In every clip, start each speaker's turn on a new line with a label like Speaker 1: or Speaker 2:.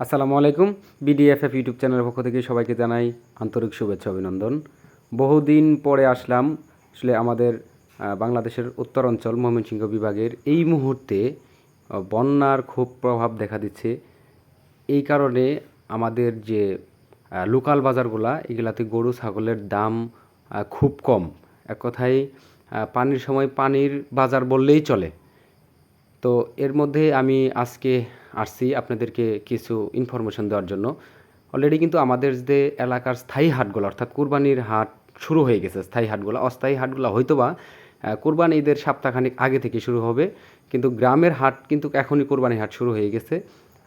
Speaker 1: আসসালামু আলাইকুম। বিডিএফএফ ইউটিউব চ্যানেলের পক্ষ থেকে সবাইকে জানাই আন্তরিক শুভেচ্ছা, অভিনন্দন। বহুদিন পরে আসলাম আসলে আমাদের বাংলাদেশের উত্তরাঞ্চল ময়মনসিংহ বিভাগের। এই মুহূর্তে বন্যার খুব প্রভাব দেখা দিচ্ছে। এই কারণে আমাদের যে লোকাল বাজারগুলা, এগুলাতে গরু, ছাগলের দাম খুব কম। এক কথায় পানির সময় পানির বাজার বললেই চলে। তো এর মধ্যে আমি আজকে আসছি আপনাদেরকে কিছু ইনফরমেশন দেওয়ার জন্য। অলরেডি কিন্তু আমাদের যে এলাকার স্থায়ী হাটগুলো অর্থাৎ কুরবানির হাট শুরু হয়ে গেছে স্থায়ী হাটগুলো অস্থায়ী হাটগুলো হয়তো বা আহ, ঈদের সপ্তাহখানিক আগে থেকে শুরু হবে কিন্তু গ্রামের হাট কিন্তু এখনই কুরবানি হাট শুরু হয়ে গেছে।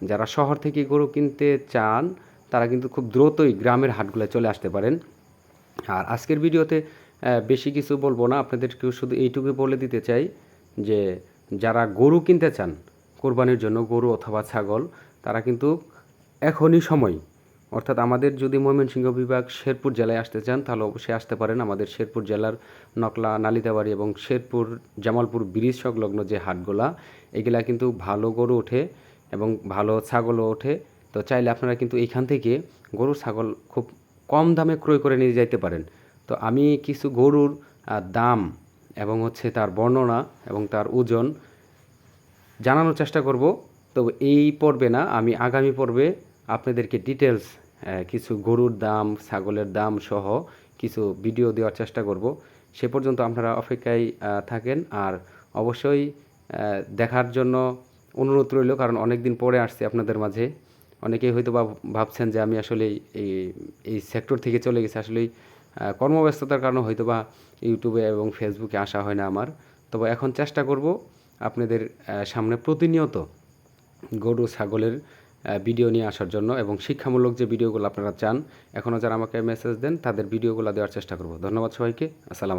Speaker 1: যারা শহর থেকে গরু কিনতে চান তারা কিন্তু খুব দ্রুতই গ্রামের হাটগুলো চলে আসতে পারেন। আর আজকের ভিডিওতে বেশি কিছু বলব না আপনাদেরকেও শুধু এইটুকু বলে দিতে চাই যে যারা গরু কিনতে চান কোরবানির জন্য গরু অথবা ছাগল, তারা কিন্তু এখনই সময়। অর্থাৎ আমাদের যদি ময়মনসিংহ বিভাগ শেরপুর জেলায় আসতে চান, তাহলে অবশ্যই আসতে পারেন। আমাদের শেরপুর জেলার নকলা, নালিতাবাড়ি এবং শেরপুর, জামালপুর ব্রিজ সংলগ্ন যে হাটগুলা, এগুলা কিন্তু ভালো গরু ওঠে এবং ভালো ছাগলও ওঠে। তো চাইলে আপনারা কিন্তু এইখান থেকে গরু, ছাগল খুব কম দামে ক্রয় করে নিয়ে যাইতে পারেন। তো আমি কিছু গরুর দাম এবং হচ্ছে তার বর্ণনা এবং তার ওজন জানানোর চেষ্টা করব। তো এই পর্বে না আমি আগামী পর্বে আপনাদেরকে ডিটেলস কিছু গরুর দাম ছাগলের দাম সহ কিছু ভিডিও দেওয়ার চেষ্টা করব। সে পর্যন্ত আপনারা অপেক্ষায় থাকেন। আর অবশ্যই দেখার জন্য অনুরোধ রইল কারণ অনেক দিন পরে আসছে আপনাদের মাঝে। অনেকেই হয়তো বা ভাবছেন যে আমি আসলে এই এই সেক্টর থেকে চলে গেছি। আসলেই আহ, কর্মব্যস্ততার কারণে হয়তো বা ইউটিউবে এবং ফেসবুকে আসা হয় না আমার। তবে এখন চেষ্টা করব আপনাদের সামনে প্রতিনিয়ত গরু, ছাগলের ভিডিও নিয়ে আসার জন্য এবং শিক্ষামূলক যে ভিডিওগুলো আপনারা চান, এখনও যারা আমাকে মেসেজ দেন, তাদের ভিডিওগুলো দেওয়ার চেষ্টা করব। ধন্যবাদ সবাইকে। আসসালাম